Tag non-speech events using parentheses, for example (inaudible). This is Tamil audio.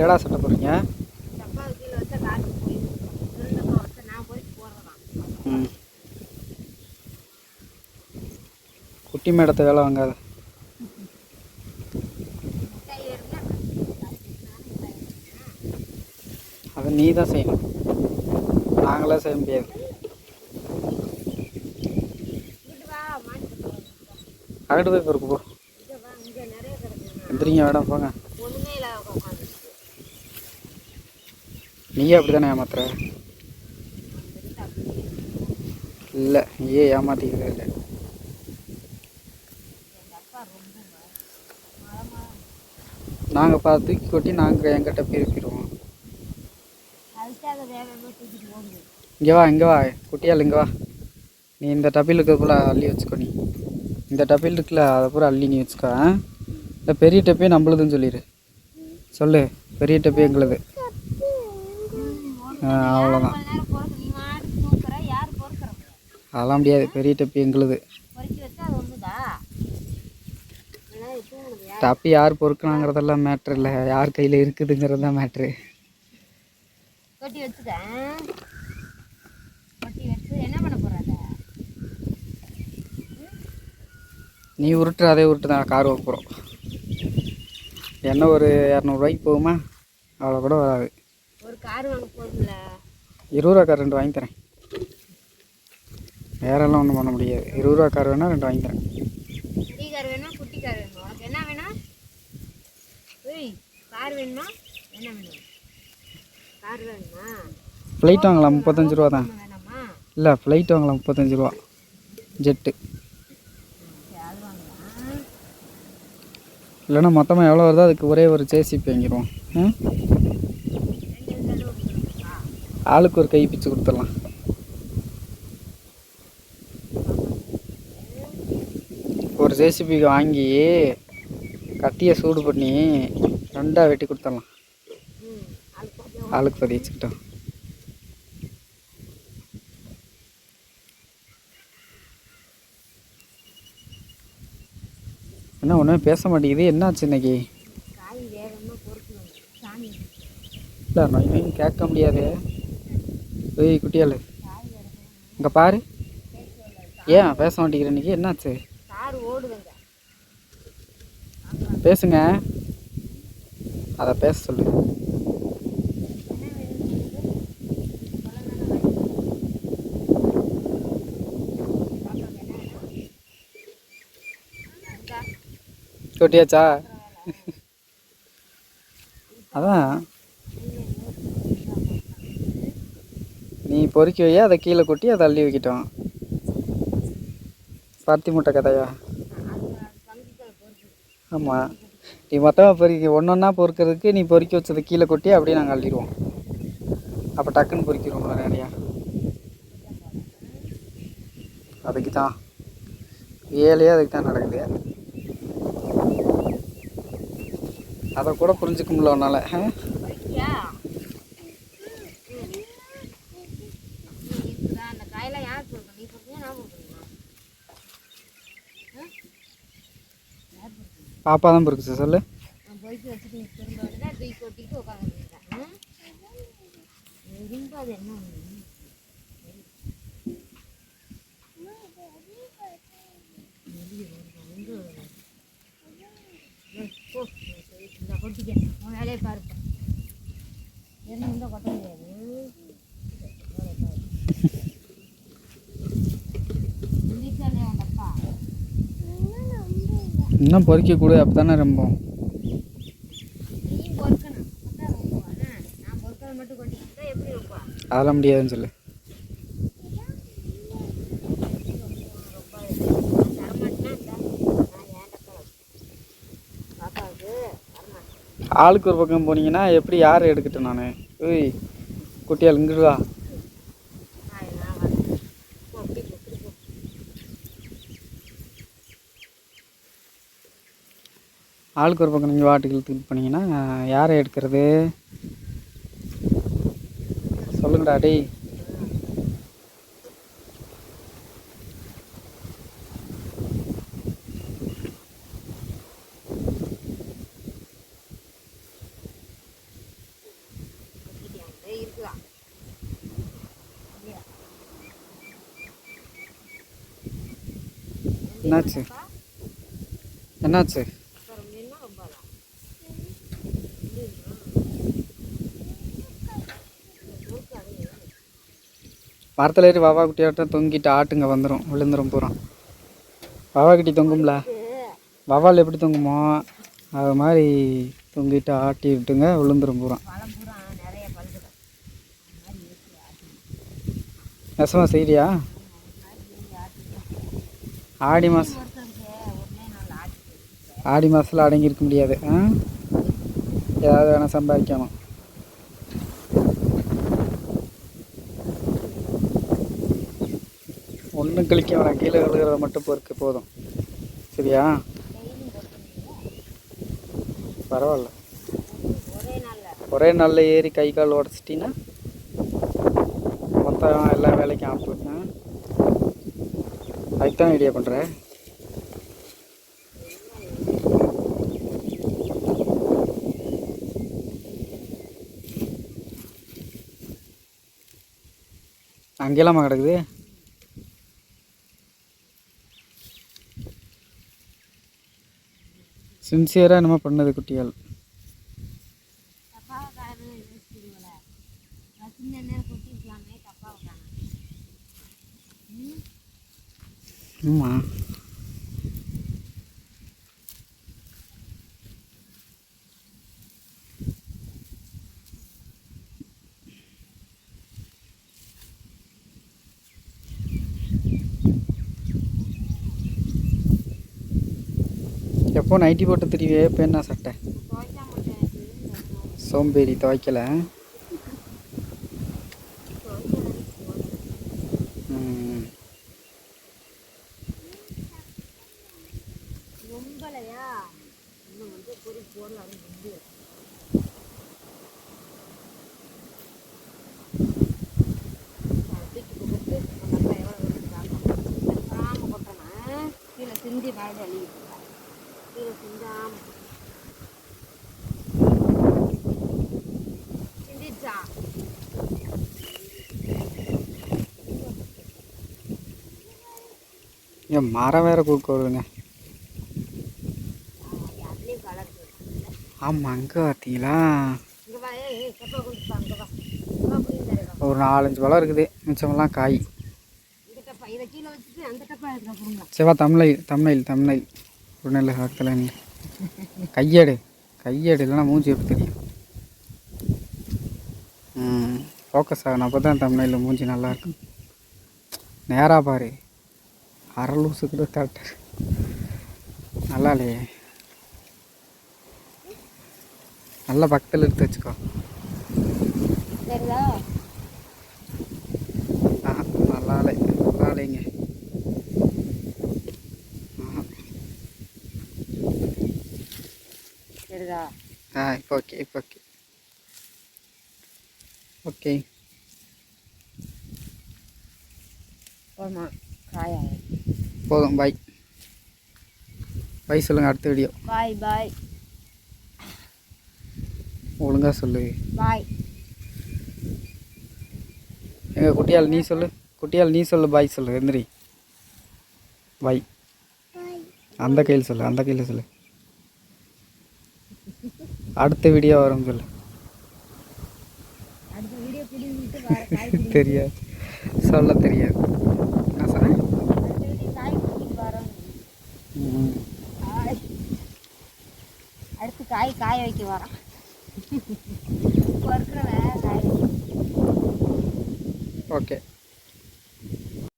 எடா சட்டை போகிறீங்க ம். குட்டி மேடத்தை வேலை வாங்காத. அதை நீ தான் செய்யணும். நாங்களே செய்ய முடியாது. அகட்டு போய் பொறுக்கு போ. எந்திரிங்க வேடம் போங்க. நீயே அப்படி தானே ஏமாத்துற? இல்லை நீயே ஏமாத்திக்கிறதே இல்லை. நாங்கள் பார்த்து தூக்கி கொட்டி நாங்கள் என்கிட்ட பிரிப்பிடுவோம் இங்கே வா இங்கே வா குட்டியால் இங்கே வா. நீ இந்த டப்பில் இருக்கிறதுக்குள்ள அள்ளி வச்சுக்கோ நீ. இந்த டப்பில் இருக்குல்ல அதை பூரா அள்ளி நீ வச்சுக்கோ இந்த பெரிய டப்பே நம்மளுதுன்னு சொல்லிடு சொல்லு பெரிய டப்பே எங்களுது ஆ, அவ்வளோதான் கொஞ்ச நேரம் பொறுக்கு நீ மாட்டு தூக்குற யார் பொறுக்கிறவங்க அதெல்லாம் முடியாது. பெரிய டப்பி எங்களுது. டப்பி யார் பொறுக்கணாங்கிறதெல்லாம் மேட்ரு இல்லை. யார் கையில் இருக்குதுங்கிறது தான் மேட்ரு நீ உருட்டு அதே உருட்டு தான். கார் வைப்போம் என்ன ஒரு இரநூறுவாய்க்கு போகுமா? அவ்வளோ கூட வராது. ஒரு கார் வாங்க போதும்ல? இருபது ரூபா கார் ரெண்டு வாங்கி தரேன். வேறெல்லாம் ஒன்றும் பண்ண முடியாது. இருபது ரூபா கார் வேணால் ரெண்டு வாங்கி தரேன். பெரிய கார் வேணுமா குட்டி கார் வேணுமா? உனக்கு என்ன வேணும்? ஏய் கார் வேணுமா? என்ன வேணும்? கார் வேணுமா? ஃப்ளைட் வாங்கலாம் முப்பத்தஞ்சு ரூபா தான். இல்லை ஃப்ளைட் வாங்கலாம் முப்பத்தஞ்சு ரூபா. ஜெட்டு இல்லைன்னா மொத்தமாக எவ்வளோ வருதோ அதுக்கு ஒரே ஒரு ஜேசிபி வாங்கிடுவோம். ம்? ஆளுக்கு ஒரு கை பிச்சு கொடுத்துடலாம். ஒரு ஜேசிபிக்கு வாங்கி கத்தியை சூடு பண்ணி ரெண்டாக வெட்டி கொடுத்துடலாம். ஆளுக்கு பதி வச்சுக்கிட்டோம் என்ன ஒன்றுமே பேச மாட்டேங்குது. என்னாச்சு இன்னைக்கு? இல்லை நான் கேட்க முடியாது. ஏய் குட்டியால் இங்கே பாரு. ஏன் பேச மாட்டேங்கிற இன்னைக்கு? என்னாச்சு? பேசுங்க. அதை பேச சொல்லு. குட்டியாச்சா கொட்டியாச்சா? அதான். நீ பொறுக்கி வையா அதை கீழே கொட்டி அதை அள்ளி வைக்கிட்டோம். பருத்தி முட்டை கதையா? ஆமாம் நீ மொத்தமாக பொறுக்கி ஒன்று ஒன்றா பொறுக்கிறதுக்கு நீ பொறுக்கி வச்சதை கீழே கொட்டி அப்படியே நாங்கள் அள்ளிடுவோம். அப்போ டக்குன்னு பொறுக்கிடுவோம் நிறையா. அதுக்கு தான் ஏழையே அதுக்கு தான் நடக்குது. அதை கூட புரிஞ்சுக்க முடியல உன்னால ஆ? பொறுக்கியா? ம். ம், இருக்குதா? அந்த காயெல்லாம் யார் பொறுக்கணும்? நீ பொறுக்கணுமா, நான் பொறுக்கணுமா? ஆ? யார் பொறுக்கணும்? பாப்பா தான் பொறுக்குச்சு சொல்லு நான் பொறுக்கி வச்சுட்டு நீ திரும்ப வந்தா தூக்கி கொட்டிட்டு உட்காந்துருக்கேன் இரும்பு அது என்ன ஒண்ணு? வெளிய வருதா? எங்க வருதா? ஏய், போ. இந்த கொட்டிக்க உன் வேலையை பாருப்பா என்ன இருந்தால் கொட்ட முடியாது வேலையை பாரு. எந்திரிச்சாலே உன் டப்பா. இன்னும் பொறிக்க கூட அப்போ தானே ரொம்ப. அதெல்லாம் முடியாதுன்னு சொல்லு. ஆளுக்கு ஒரு பக்கம் போனீங்கன்னா எப்படி யார் எடுக்கட்டும் நான்? ஏய் குட்டியால் இங்கிட்டு வா. ஆளுக்கு ஒரு பக்கம் நீங்கள் வாட்டுக்கு இழுத்துக்கிட்டு போனீங்கன்னா யாரை எடுக்கிறது? சொல்லுங்கடா டேய். என்னாச்சு? என்னாச்சு? மரத்தில் ஏறி வாவா குட்டியாட்டம் தொங்கிட்டு ஆட்டுங்க வந்துடும் விழுந்துரும் பூரா. வாவா குட்டி தொங்கும்ல? வவால் எப்படி தொங்குமோ அது மாதிரி தொங்கிட்டு ஆட்டி விட்டுங்க விழுந்துரும் பூரா. பழம் பூரா ஆடி மாதம் ஆடி மாதத்தில் அடங்கியிருக்க முடியாது ஆ? ஏதாவது வேணால் சம்பாதிக்கணும். ஒன்றும் கழிக்க வேணாம் கீழே விழுகிறத மட்டும் பொறுக்கு போதும். சரியா? பரவாயில்ல. ஒரே நாளில் ஏறி கை கால் உடச்சிட்டின்னா மொத்தம் எல்லா வேலைக்கும் ஆப்பிடுங்க அதுக்கு தான் ஐடியா பண்ணுறேன் அங்கெல்லாமா கிடக்குது? சின்சியராக என்னமோ பண்ணது குட்டிகள் தப்பாக எப்போ நைட்டி போட்டு திரிவே இப்போ என்ன சட்டை? எனக்கு சோம்பேறி துவைக்கல. சிந்தி ரொம்பலையா? இன்னும் ஏன் மரம் வேற குறுக்க வருதுங்க. ஆமாம் அங்கே பார்த்தீங்களா ஒரு நாலஞ்சு பழம் இருக்குது. மிச்சமெல்லாம் காய். இந்த சிவா தமிழ் தமிழ் தமிழ் ஒரு நல்ல காலத்தில் கையேடு கையேடு இல்லைன்னா மூஞ்சி எப்படி தெரியும்? ஃபோக்கஸ் ஆகணும். அப்போ தான் தமிழில் மூஞ்சி நல்லா இருக்கும். நேராக பாரு. அரை லூசு கூட கரெக்டாக நல்லா இல்லையே? நல்லா பக்கத்தில் எடுத்து வச்சுக்கோ. நல்லா இல்லை. நல்லா இல்லைங்க. ஆ இப்போ ஓகே இப்போ ஓகே. ஓகே. காயா போதும் பாய் பாய் சொல்லுங்கள் அடுத்த வீடியோ பாய் பாய் ஒழுங்காக சொல்லு. பாய் எங்கள் குட்டியால் நீ சொல்லு. குட்டியால் நீ சொல்லு பாய் சொல்லு எந்திரி. பாய் அந்த கையில் சொல்லு அந்த கையில் சொல்லு. அடுத்த வீடியோ வரும் சொல்லு. (laughs) தெரியாது. சொல்ல தெரியாது. அடுத்து காய் காய வைக்க வரோம் ஓகே.